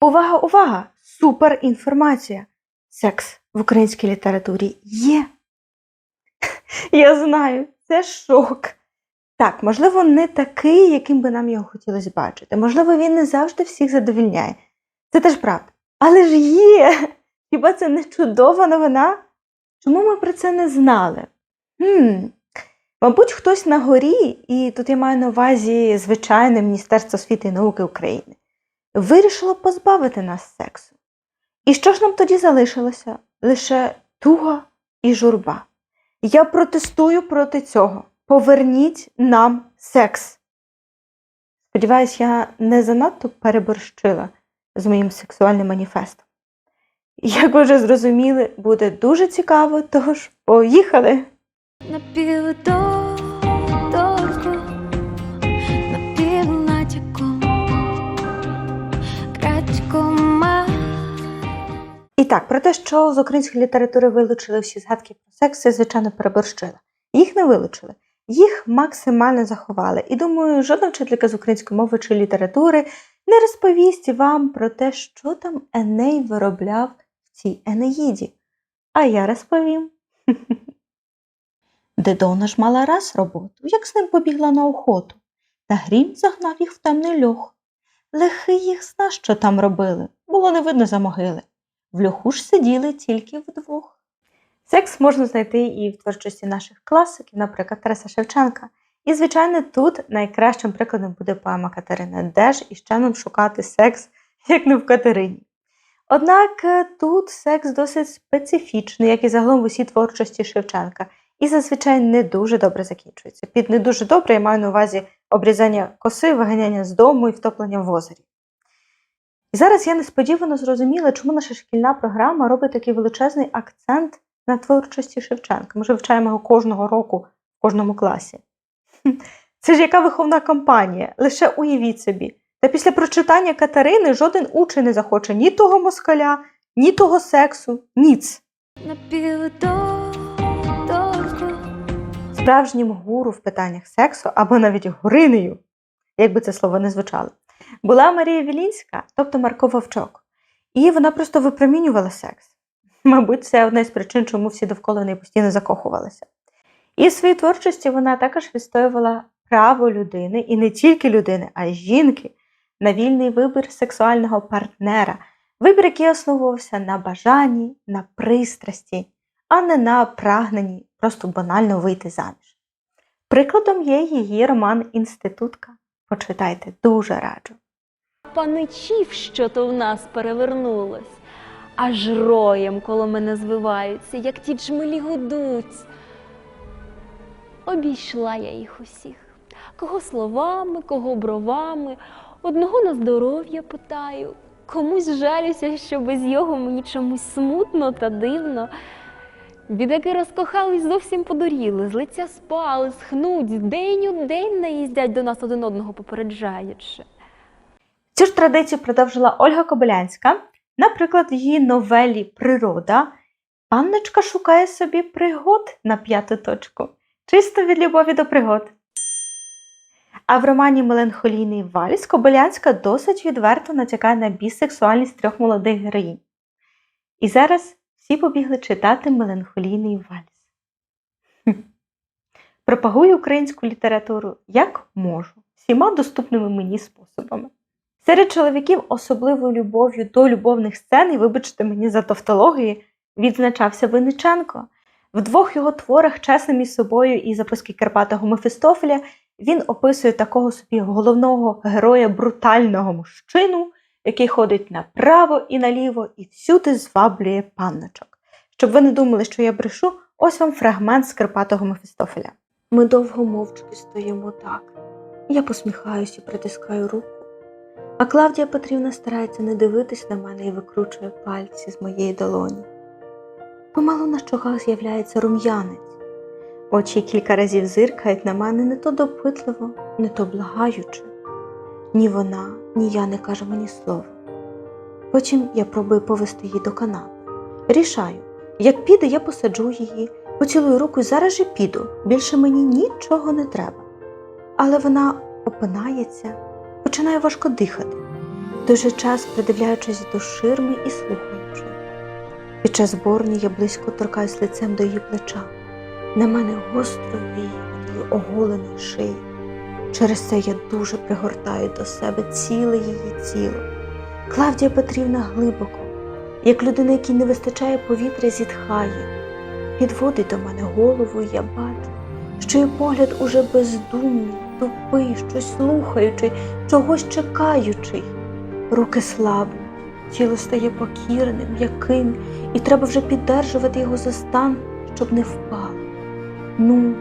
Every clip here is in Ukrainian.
Увага, увага! Супер інформація! Секс в українській літературі є. Я знаю, це шок. Так, можливо, не такий, яким би нам його хотілося бачити. Можливо, він не завжди всіх задовільняє. Це теж правда. Але ж є! Хіба це не чудова новина? Чому ми про це не знали? Хм. Мабуть, хтось на горі, і тут я маю на увазі звичайне Міністерство освіти і науки України, вирішило позбавити нас сексу. І що ж нам тоді залишилося? Лише туга і журба. Я протестую проти цього. Поверніть нам секс. Сподіваюсь, я не занадто переборщила з моїм сексуальним маніфестом. Як ви вже зрозуміли, буде дуже цікаво, тож поїхали! І так, про те, що з української літератури вилучили всі згадки про секс, я, звичайно, переборщила. Їх не вилучили, їх максимально заховали. І думаю, жодна вчителька з української мови чи літератури не розповість вам про те, що там Еней виробляв в цій Енеїді. А я розповім. Дедона ж мала раз роботу, як з ним побігла на охоту, та грім загнав їх в темний льох. Лихий їх зна, що там робили, було не видно за могили. В льоху ж сиділи тільки вдвох. Секс можна знайти і в творчості наших класиків, наприклад, Тараса Шевченка. І, звичайно, тут найкращим прикладом буде поема Катерина. Де ж іще нам шукати секс, як не в Катерині? Однак е, тут секс досить специфічний, як і загалом в усій творчості Шевченка, і зазвичай не дуже добре закінчується. Під не дуже добре я маю на увазі обрізання коси, виганяння з дому і втоплення в озері. І зараз я несподівано зрозуміла, чому наша шкільна програма робить такий величезний акцент на творчості Шевченка. Ми ж вивчаємо його кожного року в кожному класі. Це ж яка виховна кампанія? Лише уявіть собі. Та після прочитання Катерини жоден учень не захоче ні того москаля, ні того сексу, ніц. Справжнім гуру в питаннях сексу або навіть горинею, як би це слово не звучало, була Марія Вілінська, тобто Марко Вовчок. І вона просто випромінювала секс. Мабуть, це одна з причин, чому всі довкола неї постійно закохувалися. І в своїй творчості вона також відстоювала право людини, і не тільки людини, а й жінки, на вільний вибір сексуального партнера, вибір, який основувався на бажанні, на пристрасті, а не на прагненні просто банально вийти заміж. Прикладом є її роман Інститутка. Почитайте, дуже раджу. паничів, що то в нас перевернулось, аж роєм коло мене звиваються, як ті джмелі гудуть. Обійшла я їх усіх, кого словами, кого бровами, одного на здоров'я питаю, комусь жалюся, що без його мені чомусь смутно та дивно. Бідаки розкохались, зовсім подуріли, з лиця спали, схнуть, день у день наїздять до нас один одного попереджаючи. Цю ж традицію продовжила Ольга Кобилянська. Наприклад, в її новелі Природа панночка шукає собі пригод на п'яту точку, чисто від любові до пригод. А в романі Меланхолійний вальс Кобилянська досить відверто натякає на бісексуальність трьох молодих героїнь. І зараз всі побігли читати Меланхолійний вальс. Пропагую українську літературу як можу, всіма доступними мені способами. Серед чоловіків особливою любов'ю до любовних сцен, і вибачте мені за тавтології, відзначався Винниченко. В двох його творах Чесним із собою і записки Карпатого Мефістофеля він описує такого собі головного героя брутального мужчину, який ходить направо і наліво і всюди зваблює панночок. Щоб ви не думали, що я брешу, ось вам фрагмент з Карпатого Мефістофеля. Ми довго мовчки стоїмо так. Я посміхаюся і притискаю руку. А Клавдія Петрівна старається не дивитись на мене і викручує пальці з моєї долоні. Помалу на щоках з'являється рум'янець. Очі кілька разів зиркають на мене не то допитливо, не то благаючи. Ні вона, ні я не каже мені слова. Потім я пробую повести її до канапи. Рішаю, як піде, я посаджу її, поцілую руку і зараз же піду. Більше мені нічого не треба. Але вона опинається, починає важко дихати. той же час придивляючись до ширми і слухаючи. Під час борні я близько торкаюсь лицем до її плеча. На мене гостро віє від її оголеної шиї. Через це я дуже пригортаю до себе ціле її тіло. Клавдія Петрівна глибоко, як людина, якій не вистачає повітря, зітхає, підводить до мене голову, і я бачу, що її погляд уже бездумний, тупий, щось слухаючий, чогось чекаючий. Руки слабі, тіло стає покірним, м'яким, і треба вже піддержувати його за стан, щоб не впало. Ну,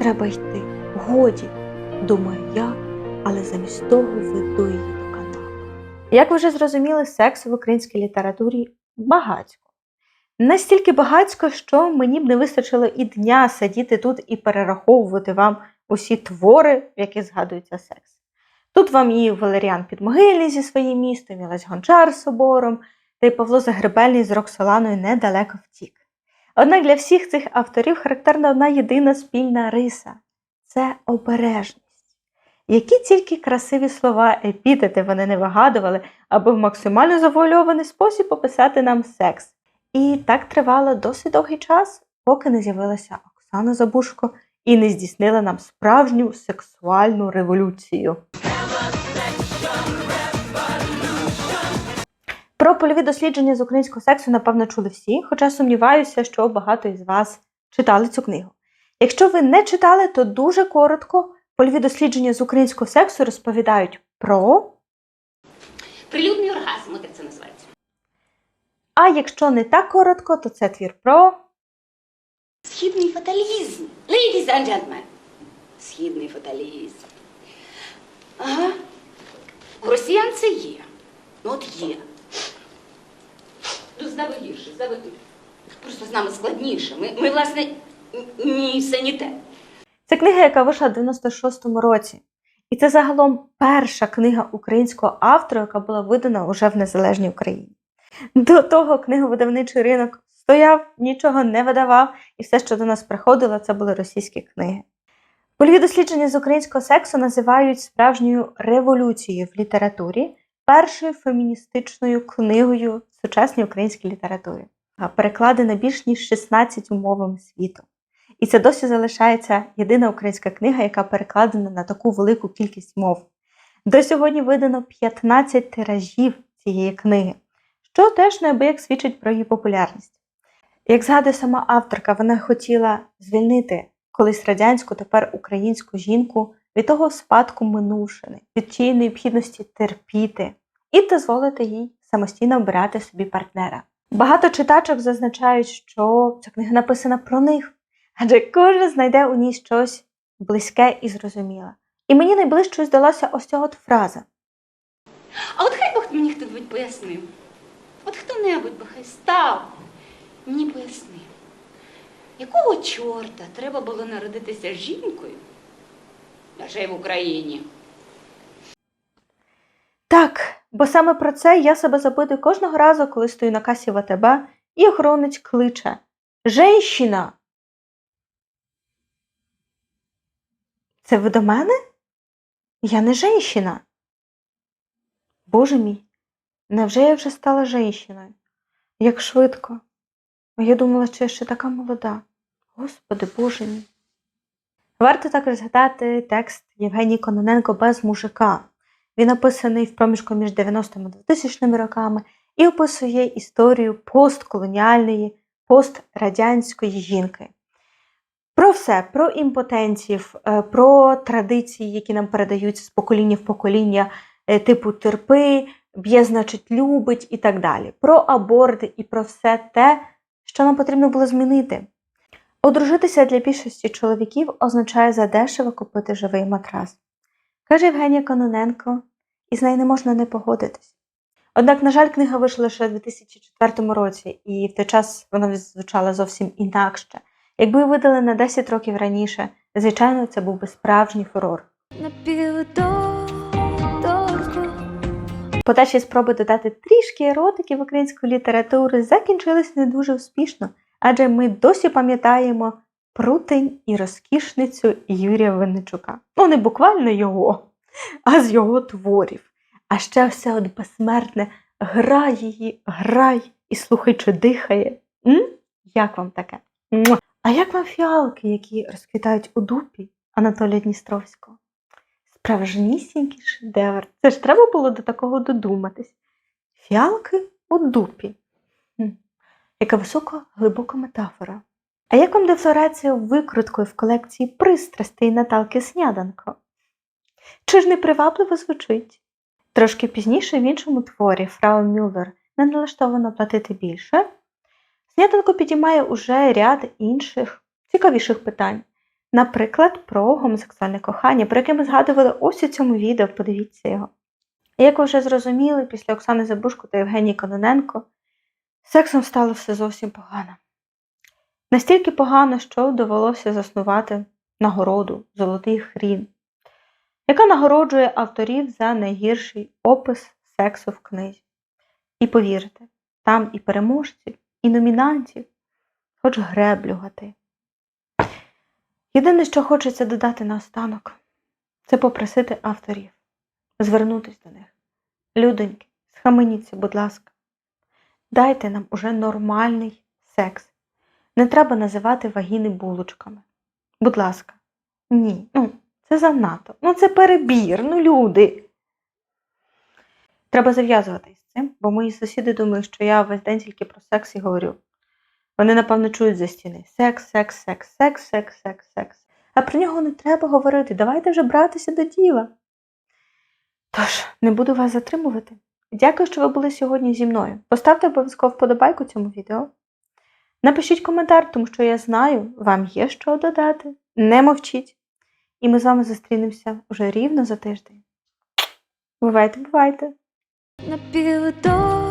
треба йти. Годі, думаю я, але замість того веду її до каналу. Як ви вже зрозуміли, сексу в українській літературі багатько. Настільки багатько, що мені б не вистачило і дня сидіти тут і перераховувати вам усі твори, в яких згадується секс. Тут вам і Валеріан Підмогильний зі своїм містом, і Лесь Гончар з собором, та й Павло Загребельний з Роксоланою недалеко втік. Однак для всіх цих авторів характерна одна єдина спільна риса це обережність. Які тільки красиві слова, епітети вони не вигадували, аби в максимально завуальований спосіб описати нам секс. І так тривало досить довгий час, поки не з'явилася Оксана Забушко і не здійснила нам справжню сексуальну революцію. Про польові дослідження з українського сексу, напевно, чули всі, хоча сумніваюся, що багато із вас читали цю книгу. Якщо ви не читали, то дуже коротко польові дослідження з українського сексу розповідають про. Прилюдний оргазм, як це називається. А якщо не так коротко, то це твір про. Східний фаталізм. Ladies and gentlemen. Східний фаталізм. Ага. У росіян це є. Ну от є. Ну, з нами гірше, з нами просто з нами складніше. Ми, ми власне, ні, все не те. Це книга, яка вийшла в 96-му році. І це загалом перша книга українського автора, яка була видана уже в незалежній Україні. До того книговидавничий ринок стояв, нічого не видавав, і все, що до нас приходило, це були російські книги. Польові дослідження з українського сексу називають справжньою революцією в літературі, першою феміністичною книгою в сучасній українській літературі, а перекладена більш ніж 16 мовами світу. І це досі залишається єдина українська книга, яка перекладена на таку велику кількість мов. До сьогодні видано 15 тиражів цієї книги, що теж неабияк свідчить про її популярність. Як згадує сама авторка, вона хотіла звільнити колись радянську, тепер українську жінку від того спадку минувшини, від тієї необхідності терпіти і дозволити їй самостійно обирати собі партнера. Багато читачок зазначають, що ця книга написана про них, адже кожен знайде у ній щось близьке і зрозуміле. І мені найближчою здалася ось ця от фраза. А от хай Бог мені хто-небудь пояснив. От хто-небудь би хай став, мені пояснив, якого чорта треба було народитися жінкою, а в Україні. Так, бо саме про це я себе запитую кожного разу, коли стою на касі в АТБ, і охоронець кличе Женщина! Це ви до мене? Я не женщина. Боже мій, невже я вже стала женщиною? Як швидко. Я думала, що я ще така молода. Господи, Боже мій. Варто також згадати текст Євгенії Кононенко без мужика. Він написаний в проміжку між 90-ми та 2000-ми роками і описує історію постколоніальної, пострадянської жінки. Про все, про імпотенців, е, про традиції, які нам передаються з покоління в покоління, е, типу терпи, б'є, значить, любить і так далі. Про аборти і про все те, що нам потрібно було змінити. Одружитися для більшості чоловіків означає задешево купити живий матрас каже Євгенія Кононенко, і з нею не можна не погодитись. Однак, на жаль, книга вийшла лише у 2004 році, і в той час вона звучала зовсім інакше. Якби видали на 10 років раніше, звичайно, це був би справжній фурор. Подальші спроби додати трішки еротики в українську літературу закінчились не дуже успішно, адже ми досі пам'ятаємо прутень і розкішницю Юрія Винничука. Ну, не буквально його, а з його творів. А ще все от безсмертне грай її, грай і слухай, чи дихає. М? Як вам таке? А як вам фіалки, які розквітають у дупі Анатолія Дністровського? Справжнісінький шедевр. Це ж треба було до такого додуматись. Фіалки у дупі. Яка висока, глибока метафора. А як вам дефлорація викруткою в колекції пристрастей Наталки Сняданко? Чи ж не привабливо звучить? Трошки пізніше в іншому творі Фрау Мюллер не налаштовано платити більше. Сняданко підіймає уже ряд інших цікавіших питань. Наприклад, про гомосексуальне кохання, про яке ми згадували ось у цьому відео, подивіться його. Як ви вже зрозуміли, після Оксани Забушко та Євгенії Кононенко сексом стало все зовсім погано. Настільки погано, що довелося заснувати нагороду Золотий хрін, яка нагороджує авторів за найгірший опис сексу в книзі. І повірте, там і переможців, і номінантів, хоч греблю гати. Єдине, що хочеться додати наостанок, це попросити авторів звернутися до них. Людоньки, схаменіться, будь ласка. Дайте нам уже нормальний секс. Не треба називати вагіни булочками. Будь ласка, ні, ну, це занадто. Ну, це перебір, ну люди. Треба зав'язувати з цим, бо мої сусіди думають, що я весь день тільки про секс і говорю. Вони, напевно, чують за стіни секс, секс, секс, секс, секс, секс, секс. А про нього не треба говорити. Давайте вже братися до діла. Тож, не буду вас затримувати. Дякую, що ви були сьогодні зі мною. Поставте обов'язково вподобайку цьому відео. Напишіть коментар, тому що я знаю, вам є що додати. Не мовчіть. І ми з вами зустрінемося вже рівно за тиждень. Бувайте, бувайте! На півдорозі